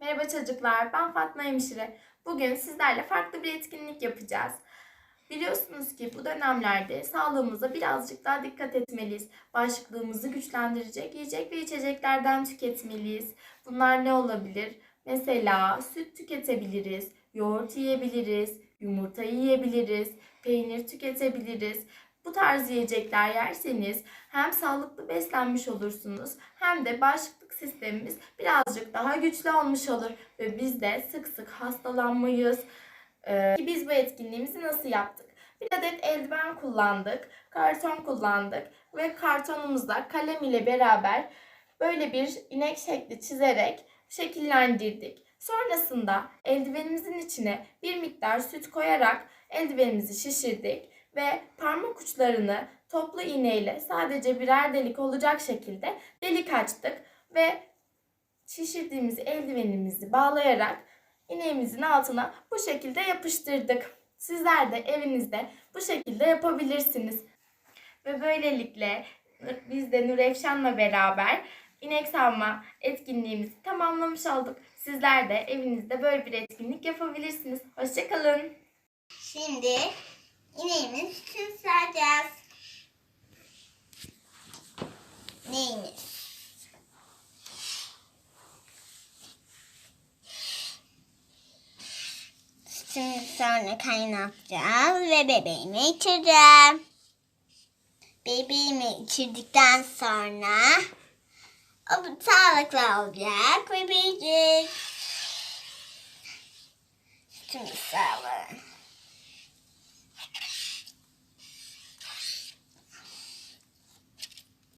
Merhaba çocuklar, ben Fatma Hemşire. Bugün sizlerle farklı bir etkinlik yapacağız. Biliyorsunuz ki bu dönemlerde sağlığımıza birazcık daha dikkat etmeliyiz. Bağışıklığımızı güçlendirecek yiyecek ve içeceklerden tüketmeliyiz. Bunlar ne olabilir? Mesela süt tüketebiliriz, yoğurt yiyebiliriz, yumurta yiyebiliriz, peynir tüketebiliriz. Bu tarz yiyecekler yerseniz hem sağlıklı beslenmiş olursunuz hem de bağışıklık sistemimiz birazcık daha güçlü olmuş olur ve biz de sık sık hastalanmayız. Ee, biz bu etkinliğimizi nasıl yaptık? Bir adet eldiven kullandık, karton kullandık ve kartonumuzda kalem ile beraber böyle bir inek şekli çizerek şekillendirdik. Sonrasında eldivenimizin içine bir miktar süt koyarak eldivenimizi şişirdik ve parmak uçlarını toplu iğneyle sadece birer delik olacak şekilde delik açtık ve şişirdiğimiz eldivenimizi bağlayarak ineğimizin altına bu şekilde yapıştırdık. Sizler de evinizde bu şekilde yapabilirsiniz. Ve böylelikle biz de Nurefşan'la beraber inek sağma etkinliğimizi tamamlamış olduk. Sizler de evinizde böyle bir etkinlik yapabilirsiniz. Hoşçakalın. Şimdi ineğimin sütünü sağacağız. Sütümü sonra kaynatacağım ve bebeğimi içireceğim. Bebeğimi içirdikten sonra o sağlıklı olacak büyüyecek. Sütümü sağlayın.